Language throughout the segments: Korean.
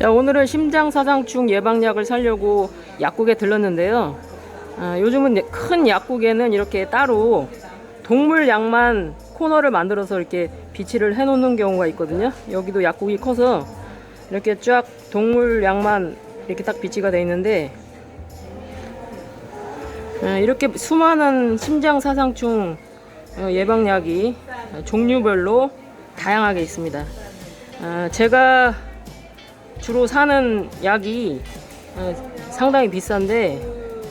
자, 오늘은 심장사상충 예방약을 사려고 약국에 들렀는데요. 아, 요즘은 이제 큰 약국에는 이렇게 따로 동물 약만 코너를 만들어서 이렇게 비치를 해놓는 경우가 있거든요. 여기도 약국이 커서 이렇게 쫙 동물 약만 이렇게 딱 비치가 돼 있는데 아, 이렇게 수많은 심장사상충 어, 예방약이 종류별로 다양하게 있습니다. 아, 제가 주로 사는 약이 어, 상당히 비싼데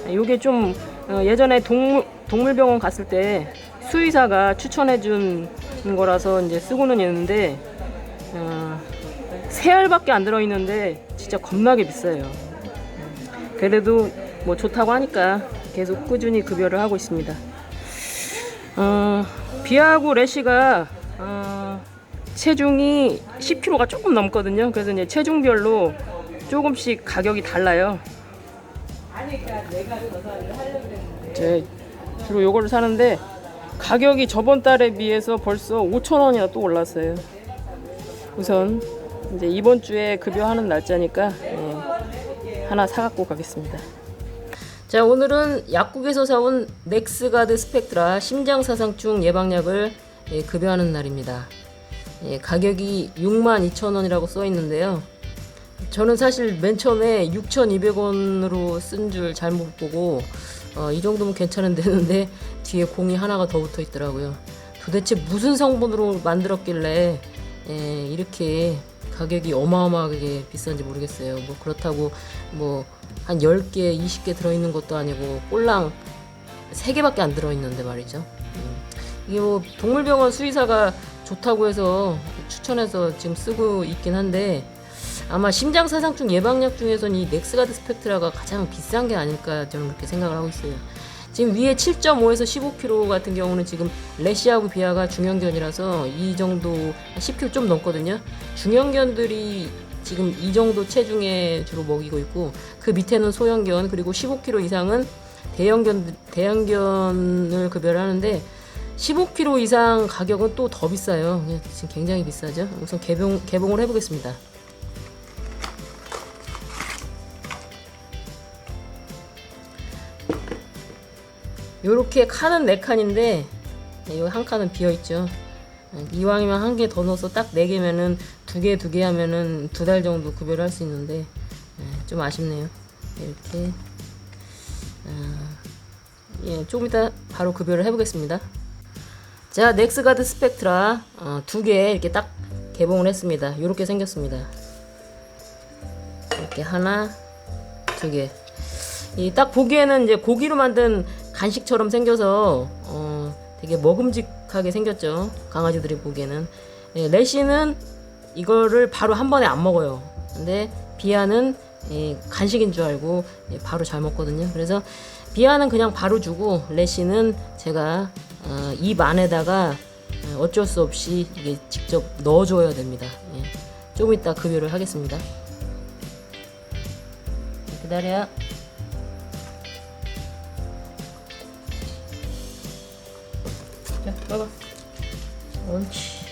이게 좀 어, 예전에 동물, 동물병원 갔을 때 수의사가 추천해 준 거라서 이제 쓰고는 있는데 어, 세 알밖에 안 들어 있는데 진짜 겁나게 비싸요. 그래도 뭐 좋다고 하니까 계속 꾸준히 급여를 하고 있습니다. 어, 비하고 레시가 어, 체중이 10kg가 조금 넘거든요. 그래서 이제 체중별로 조금씩 가격이 달라요. 제 주로 요거를 사는데 가격이 저번 달에 비해서 벌써 5,000원이나 또 올랐어요. 우선 이제 이번 주에 급여하는 날짜니까 예, 하나 사갖고 가겠습니다. 자 오늘은 약국에서 사온 넥스가드 스펙트라 심장사상충 예방약을 예, 급여하는 날입니다. 예, 가격이 62,000원이라고 써 있는데요. 저는 사실 맨 처음에 6,200원으로 쓴 줄 잘못 보고 어, 이 정도면 괜찮은데 했는데 뒤에 공이 하나가 더 붙어 있더라고요. 도대체 무슨 성분으로 만들었길래 예, 이렇게 가격이 어마어마하게 비싼지 모르겠어요. 뭐 그렇다고 뭐 한 10개, 20개 들어있는 것도 아니고 꼴랑 3개밖에 안 들어있는데 말이죠. 음. 이게 뭐 동물병원 수의사가 좋다고 해서 추천해서 지금 쓰고 있긴 한데 아마 심장사상충 예방약 중에서는 이 넥스가드 스펙트라가 가장 비싼 게 아닐까 저는 그렇게 생각을 하고 있어요. 지금 위에 7.5에서 15kg 같은 경우는 지금 레시하고 비아가 중형견이라서 이 정도 한 10kg 좀 넘거든요. 중형견들이 지금 이 정도 체중에 주로 먹이고 있고 그 밑에는 소형견 그리고 15kg 이상은 대형견 대형견을 급여를 하는데 15kg 이상 가격은 또 더 비싸요. 예, 지금 굉장히 비싸죠. 우선 개봉 개봉을 해보겠습니다. 요렇게 칸은 네 칸인데 이 한 칸은 비어 있죠. 이왕이면 한 개 더 넣어서 딱네 개면은 두 개 두 개 하면은 두 달 정도 급여를 할수 있는데 예, 좀 아쉽네요. 이렇게 아, 예, 조금 이따 바로 급여를 해보겠습니다. 자, 넥스가드 스펙트라 어, 두개 이렇게 딱 개봉을 했습니다. 이렇게 생겼습니다. 이렇게 하나, 두 개. 이 딱 보기에는 이제 고기로 만든 간식처럼 생겨서 어, 되게 먹음직하게 생겼죠. 강아지들이 보기에는. 예, 레시는 이거를 바로 한 번에 안 먹어요. 근데 비아는 예, 간식인 줄 알고 예, 바로 잘 먹거든요. 그래서 비아는 그냥 바로 주고 레시는 제가 어, 입 안에다가 어, 어쩔 수 없이 이게 직접 넣어줘야 됩니다. 예. 좀 이따 급여를 하겠습니다. 기다려. 자, 먹어. 옳지.